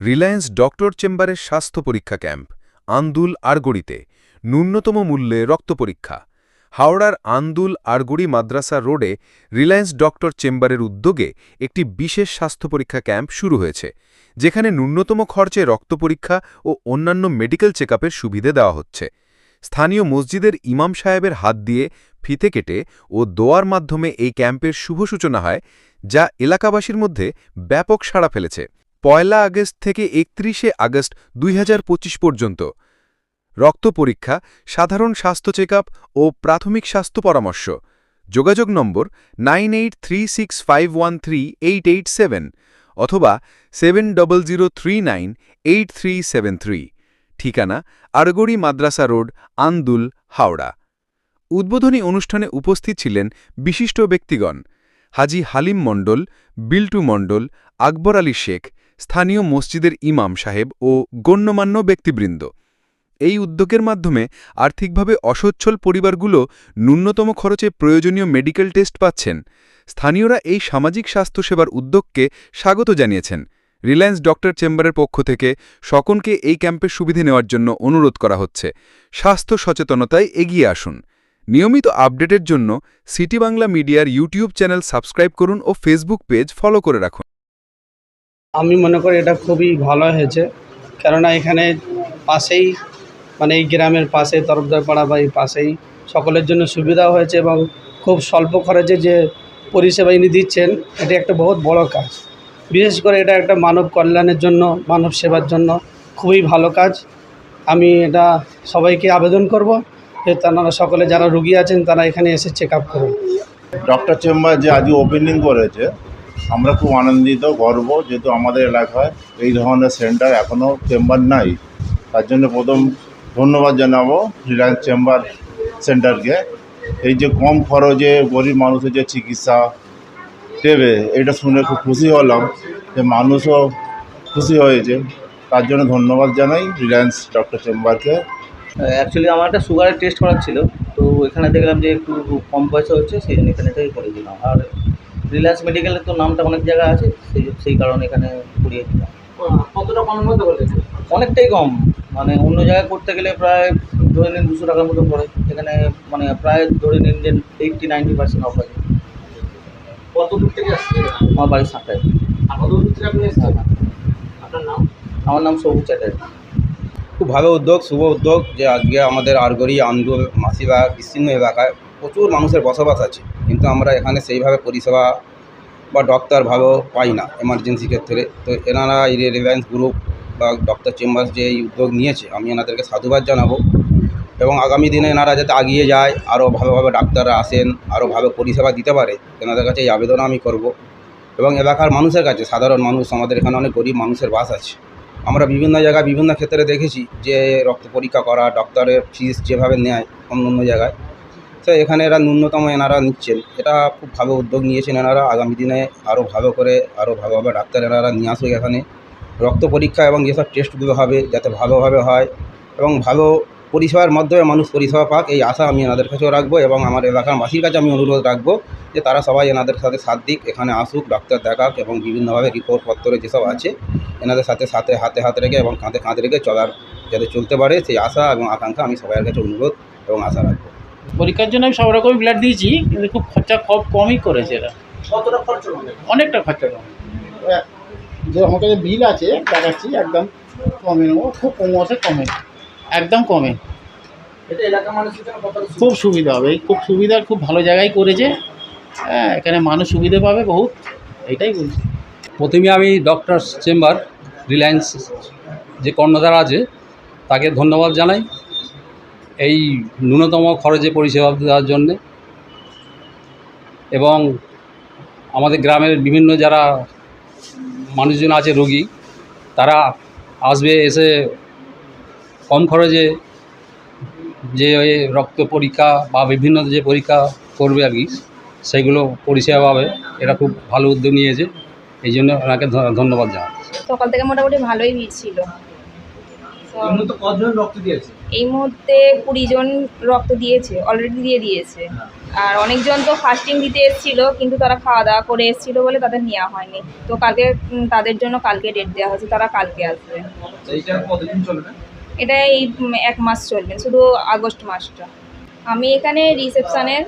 Reliance doctor চেম্বারের স্বাস্থ্য পরীক্ষা ক্যাম্প, আন্দুল আরগড়িতে, ন্যূনতম মূল্যে রক্ত পরীক্ষা। হাওড়ার আন্দুল আরগড়ি মাদ্রাসা রোডে রিলায়েন্স ডক্টর চেম্বারের উদ্যোগে একটি বিশেষ স্বাস্থ্য পরীক্ষা ক্যাম্প শুরু হয়েছে, যেখানে ন্যূনতম খরচে রক্ত পরীক্ষা ও অন্যান্য মেডিকেল চেকআপের সুবিধে দেওয়া হচ্ছে। স্থানীয় মসজিদের ইমাম সাহেবের হাত দিয়ে ফিতে কেটে ও দোয়ার মাধ্যমে এই ক্যাম্পের শুভ সূচনা হয়, যা এলাকাবাসীর মধ্যে ব্যাপক সাড়া ফেলেছে। পয়লা আগস্ট থেকে একত্রিশে আগস্ট দুই হাজার পঁচিশ পর্যন্ত। রক্ত পরীক্ষা, সাধারণ স্বাস্থ্য চেকআপ ও প্রাথমিক স্বাস্থ্য পরামর্শ। যোগাযোগ নম্বর নাইন অথবা সেভেন ঠিকানা, আরগড়ি মাদ্রাসা রোড, আন্দুল, হাওড়া। উদ্বোধনী অনুষ্ঠানে উপস্থিত ছিলেন বিশিষ্ট ব্যক্তিগণ, হাজি হালিম মণ্ডল, বিল্টু মণ্ডল, আকবর আলী শেখ স্থানীয় মসজিদের ইমাম সাহেব ও গণ্যমান্য ব্যক্তিবৃন্দ। এই উদ্যোগের মাধ্যমে আর্থিকভাবে অসচ্ছল পরিবারগুলো ন্যূনতম খরচে প্রয়োজনীয় মেডিকেল টেস্ট পাচ্ছেন। স্থানীয়রা এই সামাজিক স্বাস্থ্যসেবার উদ্যোগকে স্বাগত জানিয়েছেন। রিলায়েন্স ডক্টর চেম্বারের পক্ষ থেকে সকলকে এই ক্যাম্পের সুবিধে নেওয়ার জন্য অনুরোধ করা হচ্ছে। স্বাস্থ্য সচেতনতায় এগিয়ে আসুন। নিয়মিত আপডেটের জন্য সিটি বাংলা মিডিয়ার ইউটিউব চ্যানেল সাবস্ক্রাইব করুন ও ফেসবুক পেজ ফলো করে রাখুন। আমি মনে করি এটা খুবই ভালো হয়েছে। কেননা এখানে পাশেই মানে এই গ্রামের পাশে তরফদার পাড়া বা এই পাশেই সকলের জন্য সুবিধাও হয়েছে এবং খুব স্বল্প খরচে যে পরিষেবা ইনি দিচ্ছেন, এটি একটা বহুত বড় কাজ। বিশেষ করে এটা একটা মানব কল্যাণের জন্য, মানব সেবার জন্য খুবই ভালো কাজ। আমি এটা সবাইকে আবেদন করব যে তারা সকলে যারা রুগী আছেন তারা এখানে এসে চেক আপ করুন। ডক্টর চেম্বার যে আজ ওপেনিং করেছে আমরা খুব আনন্দিত, গর্ব, যেহেতু আমাদের এলাকায় এই ধরনের সেন্টার এখনও চেম্বার নাই। তার জন্য প্রথম ধন্যবাদ জানাব রিলায়েন্স চেম্বার সেন্টারকে। এই যে কম খরচে গরিব মানুষের যে চিকিৎসা দেবে, এটা শুনে খুব খুশি হলাম যে মানুষও খুশি হয়েছে। তার জন্য ধন্যবাদ জানাই রিলায়েন্স ডক্টর চেম্বারকে। অ্যাকচুয়ালি আমার একটা সুগারের টেস্ট করার ছিল, তো এখানে দেখলাম যে একটু কম পয়সা হচ্ছে, সেই জন্য এখানে থেকে করেছিলাম আর রিলায়েন্স মেডিকেলের তো নামটা অনেক জায়গায় আছে সেই সেই কারণে এখানে করিয়ে দিলাম। কতটা বলেছে অনেকটাই কম মানে অন্য জায়গায় করতে গেলে প্রায় ধরে নিন দুশো টাকার মতো পড়ে এখানে মানে প্রায় ধরে নিন যে এইটটি নাইনটি পার্সেন্ট অফ আছে কত দূর থেকে আসছে? আমার বাড়ির সাঁতায় আপনি আপনার নাম? আমার নাম সবুজ চ্যাটার্জি। খুব ভালো উদ্যোগ শুভ উদ্যোগ যে আজকে আমাদের আরগরি আন্দোল মাসিবা বিস্তীর্ণ এলাকায় প্রচুর মানুষের বসবাস আছে, কিন্তু আমরা এখানে সেইভাবে পরিষেবা বা ডক্টর ভালো পাই না এমার্জেন্সি ক্ষেত্রে। তো এনারা এই রিলায়েন্স গ্রুপ বা ডক্টর চেম্বার্স যে এই উদ্যোগ নিয়েছে, আমি এনাদেরকে সাধুবাদ জানাব। এবং আগামী দিনে এনারা যাতে আগিয়ে যায় আরও ভালোভাবে ডাক্তাররা আসেন আরও ভালো পরিষেবা দিতে পারে, এনাদের কাছে এই আবেদন আমি করব। এবং এলাকার মানুষের কাছে, সাধারণ মানুষ, আমাদের এখানে অনেক গরিব মানুষের বাস আছে। আমরা বিভিন্ন জায়গায় বিভিন্ন ক্ষেত্রে দেখেছি যে রক্ত পরীক্ষা করা ডক্টরের ফিস যেভাবে নেয় অন্য অন্য জায়গায় তো এখানে এরা ন্যূনতম এনারা নিচ্ছেন। এটা খুব ভালো উদ্যোগ নিয়েছেন এনারা। আগামী দিনে আরও ভালো করে আরও ভালোভাবে ডাক্তার এনারা নিয়ে আসবে এখানে। রক্ত পরীক্ষা এবং যেসব টেস্টগুলো হবে যাতে ভালোভাবে হয় এবং ভালো পরিষেবার মাধ্যমে মানুষ পরিষেবা পাক, এই আশা আমি এনাদের কাছেও রাখব এবং আমার এলাকার মাসির কাছে আমি অনুরোধ রাখব যে তারা সবাই এনাদের সাথে সাথ দিক, এখানে আসুক, ডাক্তার দেখাক এবং বিভিন্নভাবে রিপোর্ট পত্র যেসব আছে এনাদের সাথে সাথে হাতে হাত রেখে এবং কাঁধে কাঁধ রেখে চলার যাতে চলতে পারে, সেই আশা এবং আকাঙ্ক্ষা আমি সবার কাছে অনুরোধ এবং আশা রাখব। পরীক্ষার জন্য আমি সব রকমই ব্লাড দিয়েছি কিন্তু খুব খরচা খুব কমই করেছে এরা। কতটা খরচ অনেকটা খরচা কম। যে আমার কাছে বিল আছে দেখাচ্ছি একদম কমে নেব খুব কম আছে কমে। একদম কমে। খুব সুবিধা হবে। এই খুব সুবিধা খুব ভালো জায়গায় করেছে। হ্যাঁ এখানে মানুষ সুবিধে পাবে বহুত এটাই বলছি। প্রথমে আমি ডক্টর চেম্বার রিলায়েন্স যে কর্ণধার আছে তাকে ধন্যবাদ জানাই। এই ন্যূনতম খরচে পরিষেবা দেওয়ার জন্যে এবং আমাদের গ্রামের বিভিন্ন যারা মানুষজন আছে রোগী, তারা আসবে এসে কম খরচে যে রক্ত পরীক্ষা বা বিভিন্ন যে পরীক্ষা করবে আর কি, সেগুলো পরিষেবা পাবে। এটা খুব ভালো উদ্যোগ নিয়েছে। এই জন্য ওনাকে ধন্যবাদ জানাই সকাল থেকে মোটামুটি ভালোই ছিল। তো কতজন রক্ত দিয়েছে? এই মুহূর্তে কুড়ি জন রক্ত দিয়েছে অলরেডি দিয়ে দিয়েছে। আর অনেকজন তো ফাস্টিং দিতে এসেছিল কিন্তু তারা খাওয়া দাওয়া করে এসেছিল বলে তাদের নেওয়া হয়নি। তো কালকে তাদের জন্য কালকে ডেট দেওয়া হয়েছে তারা কালকে আসবে। কতদিন চলবে? এটা এই এক মাস চলবে শুধু আগস্ট মাসটা। আমি এখানে রিসেপশানের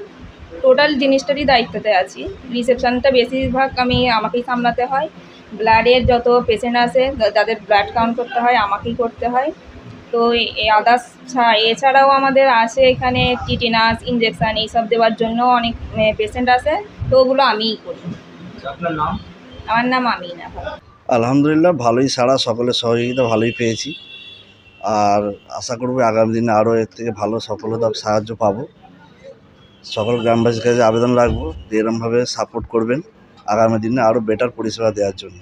টোটাল জিনিসটারই দায়িত্বতে আছি। রিসেপশানটা বেশিরভাগ আমি আমাকেই সামলাতে হয়। ব্লাডের যত পেশেন্ট আসে যা- যাদের ব্লাড কাউন্ট করতে হয় আমাকেই করতে হয়। তো এই আদার্স এছাড়াও আমাদের আছে এখানে টিটিনাস ইঞ্জেকশান এইসব দেওয়ার জন্য অনেক পেশেন্ট আসে তো ওগুলো আমিই করি। আপনার নাম? আমার নাম আমিনা। আলহামদুলিল্লাহ ভালোই সারা সকলের সহযোগিতা ভালোই পেয়েছি। আর আশা করব আগামী দিনে আরও এর থেকে ভালো সফলতা সাহায্য পাবো। সকল গ্রামবাসীর কাছে আবেদন রাখব যে এরমভাবে সাপোর্ট করবেন। আগামী দিনে আরও বেটার পরিষেবা দেওয়ার জন্য।